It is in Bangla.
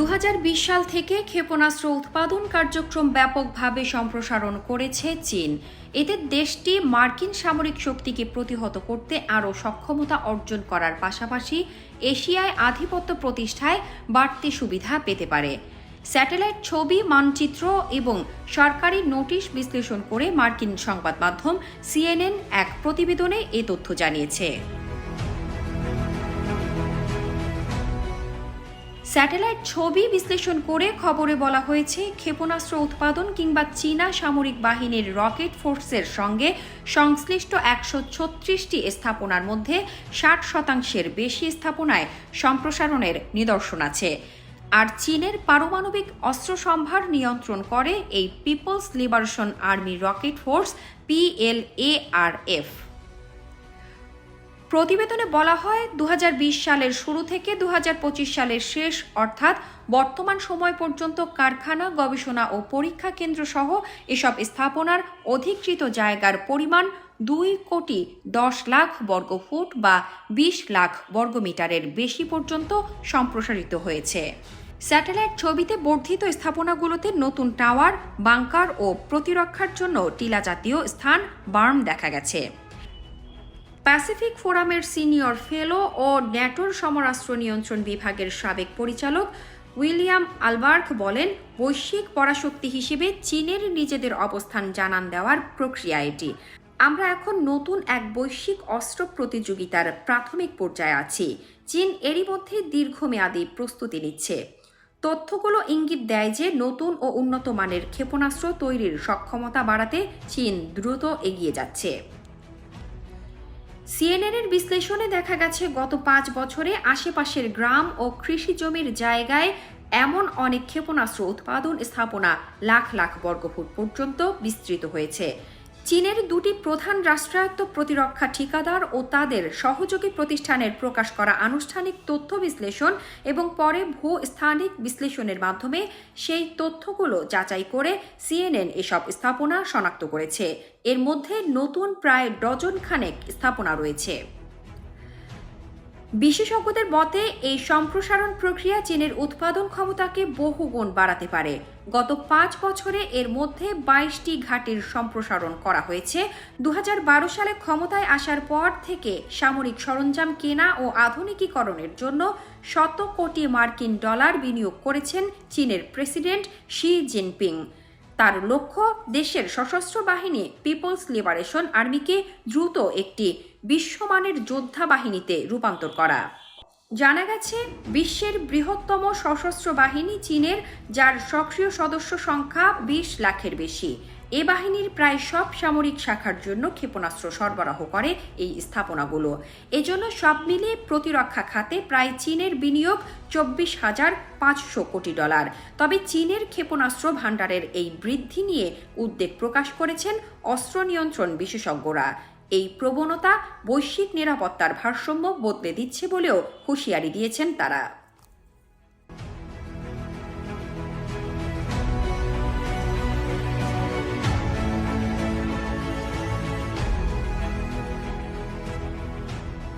দু হাজার বিশ সাল থেকে ক্ষেপণাস্ত্র উৎপাদন কার্যক্রম ব্যাপকভাবে সম্প্রসারণ করেছে চীন। এতে দেশটি মার্কিন সামরিক শক্তিকে প্রতিহত করতে আরও সক্ষমতা অর্জন করার পাশাপাশি এশিয়ায় আধিপত্য প্রতিষ্ঠায় বাড়তি সুবিধা পেতে পারে। স্যাটেলাইট ছবি, মানচিত্র এবং সরকারি নোটিশ বিশ্লেষণ করে মার্কিন সংবাদ মাধ্যম সিএনএন এক প্রতিবেদনে এ তথ্য জানিয়েছে। স্যাটেলাইট ছবি বিশ্লেষণ করে খবরে বলা হয়েছে, ক্ষেপণাস্ত্র উৎপাদন কিংবা চীনা সামরিক বাহিনীর রকেট ফোর্সের সঙ্গে সংশ্লিষ্ট একশো ছত্রিশটি স্থাপনার মধ্যে ষাট শতাংশের বেশি স্থাপনায় সম্প্রসারণের নিদর্শন আছে। আর চীনের পারমাণবিক অস্ত্র সম্ভার নিয়ন্ত্রণ করে এই People's Liberation Army Rocket Force, PLARF. প্রতিবেদনে বলা হয় দু হাজার বিশ সালের শুরু থেকে দু হাজার পঁচিশ সালের শেষ, অর্থাৎ বর্তমান সময় পর্যন্ত কারখানা, গবেষণা ও পরীক্ষা কেন্দ্র সহ এসব স্থাপনার অধিকৃত জায়গার পরিমাণ দুই কোটি দশ লাখ বর্গফুট বা বিশ লাখ বর্গমিটারের বেশি পর্যন্ত সম্প্রসারিত হয়েছে। স্যাটেলাইট ছবিতে বর্ধিত স্থাপনাগুলোতে নতুন টাওয়ার, বাংকার ও প্রতিরক্ষার জন্য টিলা জাতীয় স্থান বার্ম দেখা গেছে। প্যাসিফিক ফোরামের সিনিয়র ফেলো ও ন্যাটোর সমরাস্ত্র নিয়ন্ত্রণ বিভাগের সাবেক পরিচালক উইলিয়াম আলবার্ক বলেন, বৈশ্বিক পরাশক্তি হিসেবে চীনের নিজেদের অবস্থান জানান দেওয়ার প্রক্রিয়া এটি। আমরা এখন নতুন এক বৈশ্বিক অস্ত্র প্রতিযোগিতার প্রাথমিক পর্যায়ে আছি। চীন এরই মধ্যে দীর্ঘমেয়াদী প্রস্তুতি নিচ্ছে। তথ্যগুলো ইঙ্গিত দেয় যে নতুন ও উন্নত মানের ক্ষেপণাস্ত্র তৈরির সক্ষমতা বাড়াতে চীন দ্রুত এগিয়ে যাচ্ছে। সিএনএনের বিশ্লেষণে দেখা গেছে, গত পাঁচ বছরে আশেপাশের গ্রাম ও কৃষি জমির জায়গায় এমন অনেক ক্ষেপণাস্ত্র উৎপাদন স্থাপনা লাখ লাখ বর্গফুট পর্যন্ত বিস্তৃত হয়েছে। চীনের দুটি প্রধান রাষ্ট্রায়ত্ত প্রতিরক্ষা ঠিকাদার ও তাদের সহযোগী প্রতিষ্ঠানের প্রকাশ করা আনুষ্ঠানিক তথ্য বিশ্লেষণ এবং পরে ভূ স্থানিক বিশ্লেষণের মাধ্যমে সেই তথ্যগুলো যাচাই করে সিএনএন এসব স্থাপনা শনাক্ত করেছে। এর মধ্যে নতুন প্রায় ডজন খানেক স্থাপনা রয়েছে। বিশেষজ্ঞদের মতে, এই সম্প্রসারণ প্রক্রিয়া চীনের উৎপাদন ক্ষমতাকে বহুগুণ বাড়াতে পারে। গত পাঁচ বছরে এর মধ্যে বাইশটি ঘাটির সম্প্রসারণ করা হয়েছে। দু হাজার বারো সালে ক্ষমতায় আসার পর থেকে সামরিক সরঞ্জাম কেনা ও আধুনিকীকরণের জন্য শত কোটি মার্কিন ডলার বিনিয়োগ করেছেন চীনের প্রেসিডেন্ট শি জিনপিং। তার লক্ষ্য দেশের সশস্ত্র বাহিনী পিপলস লিবারেশন আর্মিকে দ্রুত একটি বিশ্বমানের যোদ্ধা বাহিনীতে রূপান্তর করা। জানা গেছে, বিশ্বের বৃহত্তম সশস্ত্র বাহিনী চীনের, যার সক্রিয় সদস্য সংখ্যা বিশ লাখের বেশি। এ বাহিনীর প্রায় সব সামরিক শাখার জন্য ক্ষেপণাস্ত্র সরবরাহ করে এই স্থাপনাগুলো। এজন্য সব মিলিয়ে প্রতিরক্ষা খাতে প্রায় চীনের বিনিয়োগ চব্বিশ হাজার পাঁচশো কোটি ডলার। তবে চীনের ক্ষেপণাস্ত্র ভাণ্ডারের এই বৃদ্ধি নিয়ে উদ্বেগ প্রকাশ করেছেন অস্ত্র নিয়ন্ত্রণ বিশেষজ্ঞরা। এই প্রবণতা বৈশ্বিক নিরাপত্তার ভারসাম্য বদলে দিচ্ছে বলেও হুঁশিয়ারি দিয়েছেন তারা।